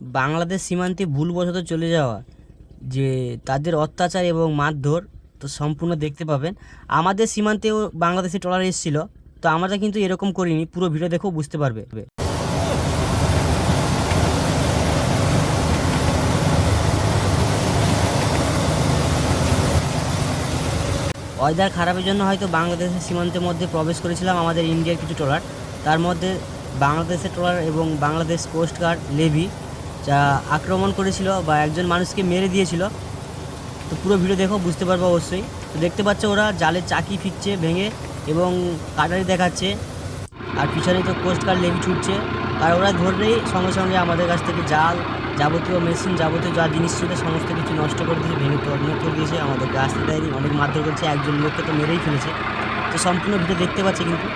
বাংলাদেশ সীমান্তে ভুলবশত চলে যাওয়া, যে তাদের অত্যাচার এবং মারধর, তো সম্পূর্ণ দেখতে পাবেন। আমাদের সীমান্তেও বাংলাদেশি ট্রলার এসেছিল, তো আমরা কিন্তু এরকম করিনি, পুরো ভিডিও দেখেও বুঝতে পারবে। ওয়েদার খারাপের জন্য হয়তো বাংলাদেশের সীমান্তের মধ্যে প্রবেশ করেছিলাম আমাদের ইন্ডিয়ার কিছু ট্রলার। তার মধ্যে বাংলাদেশের ট্রলার এবং বাংলাদেশ কোস্ট গার্ড লেভি যা আক্রমণ করেছিল বা একজন মানুষকে মেরে দিয়েছিল। তো পুরো ভিডিও দেখো, বুঝতে পারব অবশ্যই। তো দেখতে পাচ্ছ ওরা জালে চাকি ফিরছে, ভেঙে এবং কাটারি দেখাচ্ছে। আর পিছনে তো কোস্ট গার্ড লেভি ছুটছে। আর ওরা ধরলেই সঙ্গে সঙ্গে আমাদের কাছ থেকে জাল, যাবতীয় মেশিন যাবতীয় যা জিনিস ছিল, সমস্ত কিছু নষ্ট করে দিয়েছে, ভেঙে তর্মর করে দিয়েছে, আমাদেরকে আসতে দেয়নি। অনেক মারধর করেছে, একজন লোককে তো মেরেই ফেলেছে। তো সম্পূর্ণ ভিডিও দেখতে পাচ্ছি কিন্তু।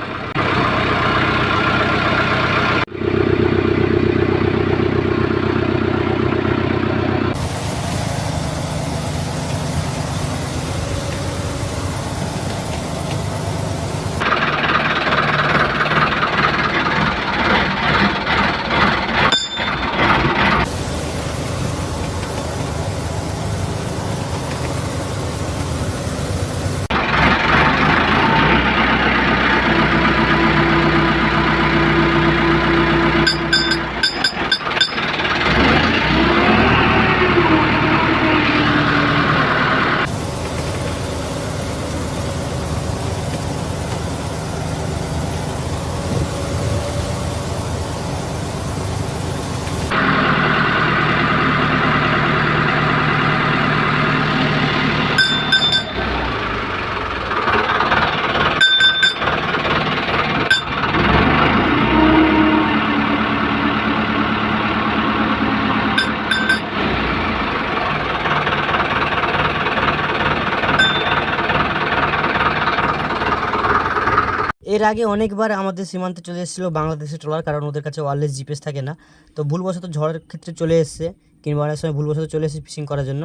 এর আগে অনেকবার আমাদের সীমান্তে চলে এসেছিল বাংলাদেশে ট্রলার কারণ ওদের কাছে ওয়ারলেস জিপিএস থাকে না। তো ভুলবশত ঝড়ের ক্ষেত্রে চলে এসছে, কিংবা অনেক সময় ভুলবশত চলে এসেছে ফিশিং করার জন্য।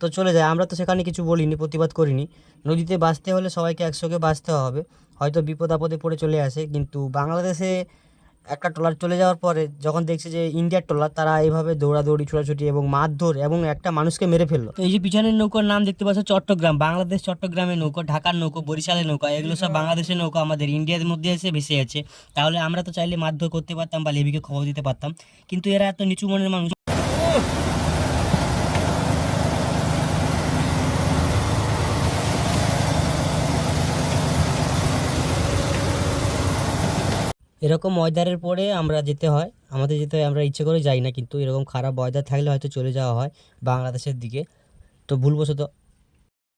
তো চলে যায়, আমরা তো সেখানে কিছু বলিনি, প্রতিবাদ করিনি। নদীতে বাঁচতে হলে সবাইকে একসঙ্গে বাঁচতে হবে। হয়তো বিপদ আপদে পড়ে চলে আসে, কিন্তু বাংলাদেশে একটা ট্রলার চলে যাওয়ার পরে যখন দেখছে যে ইন্ডিয়ার ট্রলার, তারা এইভাবে দৌড়াদৌড়ি, ছোটাছুটি এবং মারধর এবং একটা মানুষকে মেরে ফেলল। এই যে পিছনের নৌকার নাম দেখতে পাচ্ছ, চট্টগ্রাম, বাংলাদেশ চট্টগ্রামের নৌকা, ঢাকার নৌকা, বরিশালের নৌকা, এগুলো সব বাংলাদেশের নৌকা, আমাদের ইন্ডিয়ার মধ্যে এসে ভেসে আছে তাহলে আমরা তো চাইলে মারধর করতে পারতাম বা লেবিকে খবর দিতে পারতাম, কিন্তু এরা এত নিচু মনের মানুষ এরকম ময়দারের পরে আমরা যেতে হয়। আমাদের যেতে হয়, আমরা ইচ্ছে করে যাই না, কিন্তু এরকম খারাপ ওয়েদার থাকলে হয়তো চলে যাওয়া হয় বাংলাদেশের দিকে। তো ভুলবশত